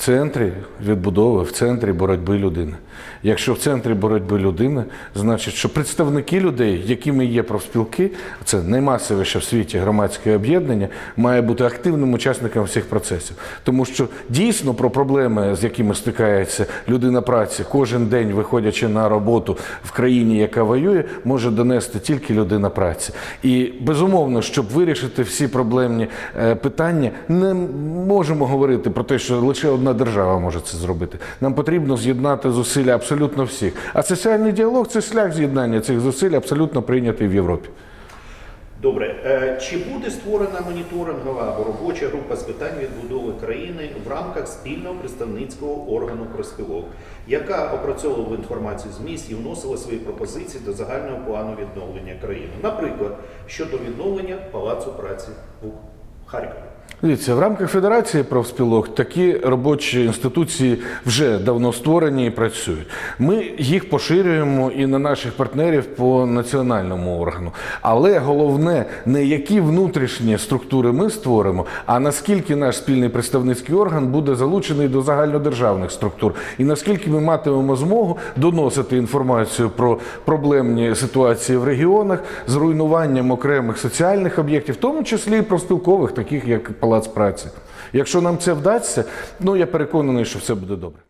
центрі відбудови, в центрі боротьби людини. Якщо в центрі боротьби людини, значить, що представники людей, якими є профспілки, це наймасовіше в світі громадське об'єднання, має бути активним учасником всіх процесів. Тому що дійсно про проблеми, з якими стикається людина праці, кожен день виходячи на роботу в країні, яка воює, може донести тільки людина праці. І безумовно, щоб вирішити всі проблемні е, питання, не можемо говорити про те, що лише одна держава може це зробити. Нам потрібно з'єднати зусилля абсолютно всіх. А соціальний діалог це шлях з'єднання цих зусиль, абсолютно прийнятий в Європі. Добре, Е, чи буде створена моніторингова або робоча група з питань відбудови країни в рамках спільного представницького органу профспілок, яка опрацьовувала інформацію з місць і вносила свої пропозиції до загального плану відновлення країни, наприклад, щодо відновлення палацу праці у Харкові? Дивіться, в рамках Федерації профспілок такі робочі інституції вже давно створені і працюють. Ми їх поширюємо і на наших партнерів по національному органу. Але головне не які внутрішні структури ми створимо, а наскільки наш спільний представницький орган буде залучений до загальнодержавних структур, і наскільки ми матимемо змогу доносити інформацію про проблемні ситуації в регіонах з руйнуванням окремих соціальних об'єктів, в тому числі і профспілкових, таких як Палац праці. Якщо нам це вдасться, ну я переконаний, що все буде добре.